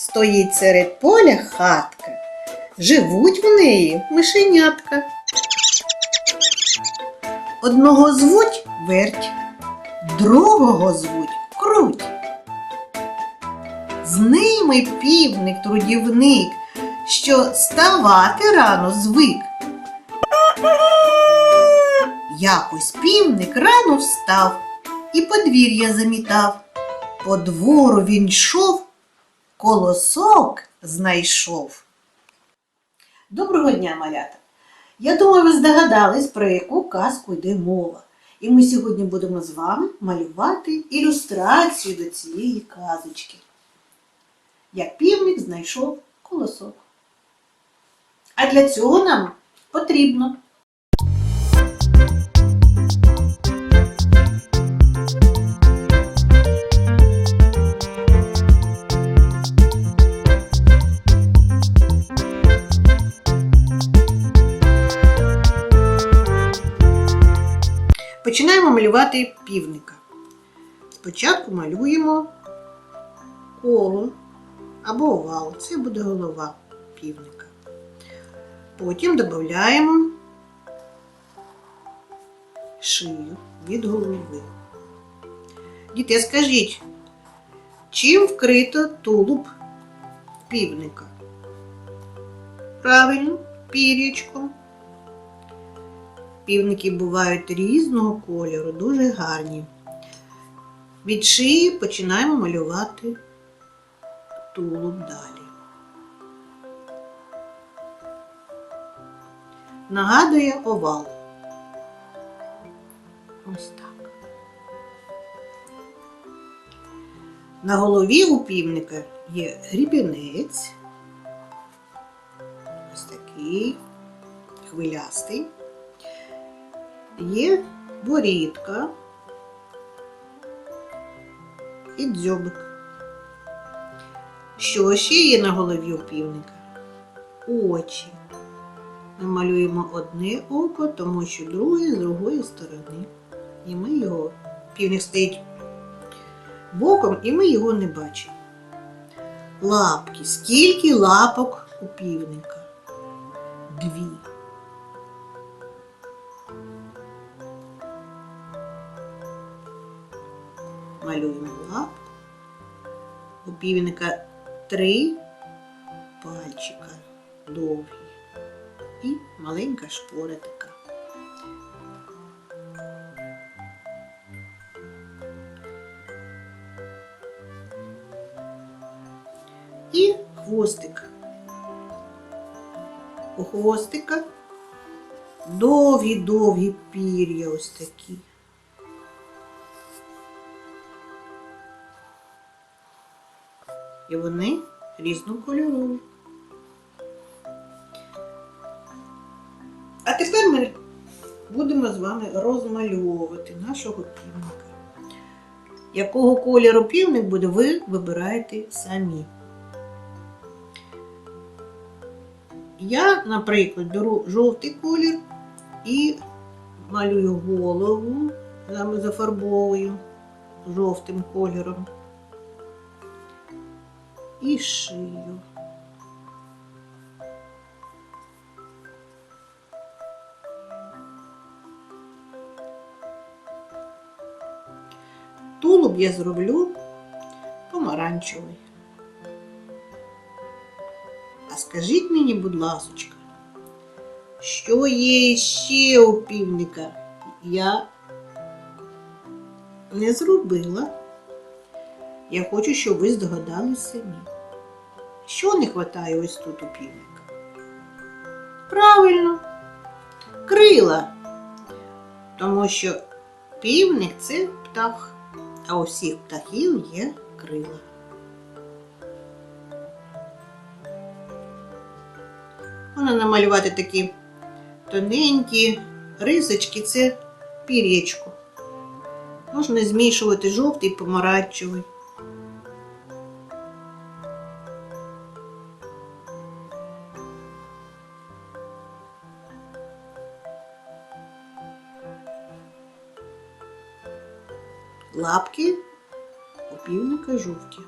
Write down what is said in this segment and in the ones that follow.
Стоїть серед поля хатка. Живуть в неї мишенятка. Одного звуть верть, другого звуть круть. З ними півник трудівник, що ставати рано звик. Якось півник рано встав і подвір'я замітав. По двору він йшов, колосок знайшов. Доброго дня, малята! Я думаю, ви здогадались, про яку казку йде мова. І ми сьогодні будемо з вами малювати ілюстрацію до цієї казочки. Як півник знайшов колосок. А для цього нам потрібно Починаємо малювати півника. Спочатку малюємо коло або овал. Це буде голова півника. Потім додаємо шию від голови. Діти, скажіть, чим вкрито тулуб півника? Правильно, пір'ячком. Півники бувають різного кольору, дуже гарні. Від шиї починаємо малювати тулуб далі. Нагадує овал. Ось так. На голові у півника є грібінець. Ось такий хвилястий є борідка і дзьобик. Що ще є на голові у півника? Очі. Малюємо одне око, тому що друге з другої сторони. І ми його, півник стоїть боком, і ми його не бачимо. Лапки. Скільки лапок у півника? Дві. Малюємо лапку. У півника три пальчика довгі і маленька шпора така. І хвостик. У хвостика довгі-довгі пір'я ось такі. І вони різнокольорові. А тепер ми будемо з вами розмальовувати нашого півника. Якого кольору півник буде, ви вибираєте самі. Я, наприклад, беру жовтий колір і малюю голову, зафарбовую жовтим кольором і шию. Тулуб я зроблю помаранчевий. А скажіть мені, будь ласочка, що є ще у півника? Я не зробила. Я хочу, щоб ви здогадались самі. Що не вистачає ось тут у півника? Правильно, крила. Тому що півник це птах, а у всіх птахів є крила. Можна намалювати такі тоненькі рисочки, це пір'ячко. Можна змішувати жовтий помаранчевий. лапки у півника жовті.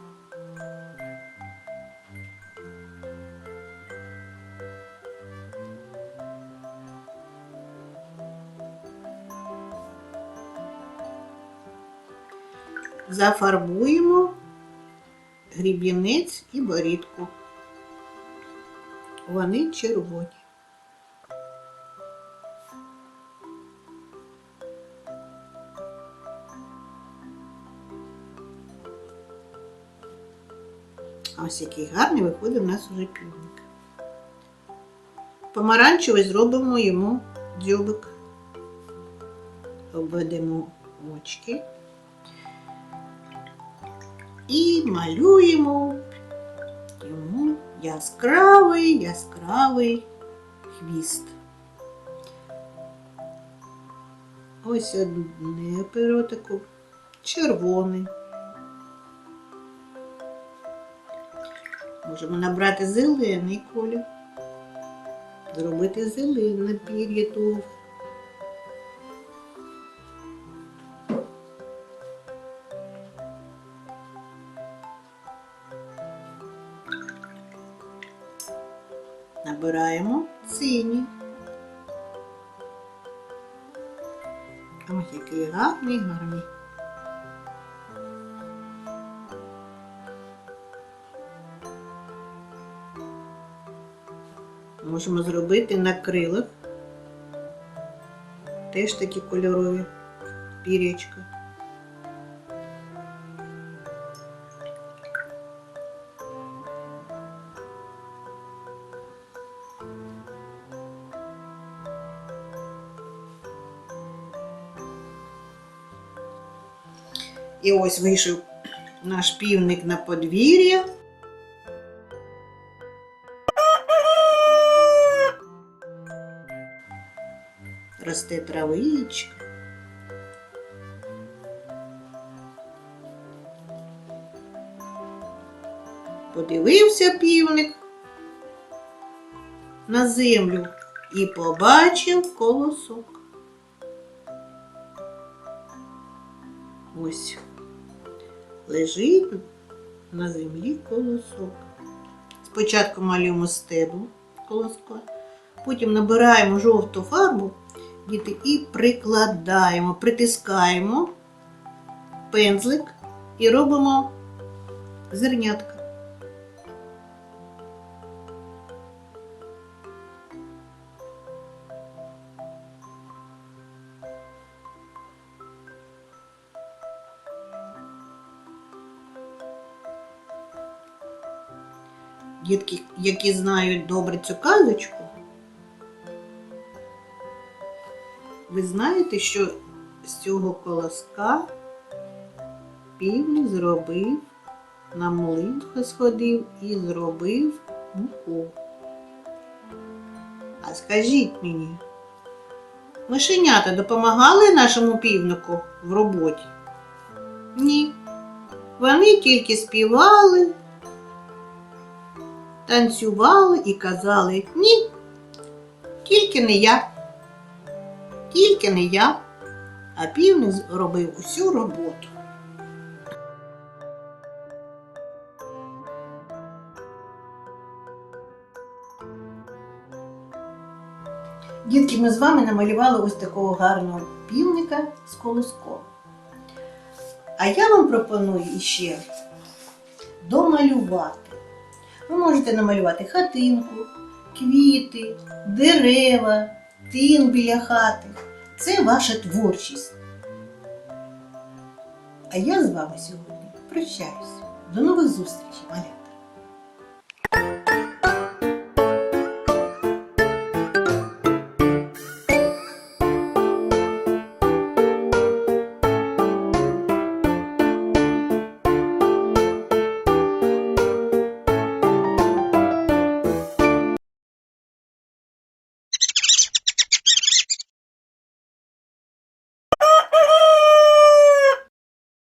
Зафарбуємо грібінець і борідку. Вони червоні. Ось який гарний виходить у нас уже півник. Помаранчевий зробимо йому дзьобик. Обведемо очки. І малюємо йому яскравий, яскравий хвіст. Ось одне перо таке червоне. Можемо набрати зелений колір, зробити зелене пір'я того. Набираємо синій. Ось який гарний, гарний. Можемо зробити на крилах. Теж такі кольорові пірячка. І ось вийшов наш півник на подвір'я. Росте травичка. Подивився півник на землю і побачив колосок. Ось лежить на землі колосок. Спочатку малюємо стебло колоска, потім набираємо жовту фарбу діти, і прикладаємо, притискаємо пензлик і робимо зернятка. Дітки, які знають добре цю казочку, ви знаєте, що з цього колоска півник зробив, на млинку сходив і зробив муку. А скажіть мені, мишенята допомагали нашому півнику в роботі? Ні. Вони тільки співали танцювали і казали ні, тільки не я, тільки не я, а півник робив усю роботу. Дітки, ми з вами намалювали ось такого гарного півника з колоском. А я вам пропоную іще домалювати. Ви можете намалювати хатинку, квіти, дерева, тин біля хати. Це ваша творчість. А я з вами сьогодні прощаюсь. До нових зустрічей, малята!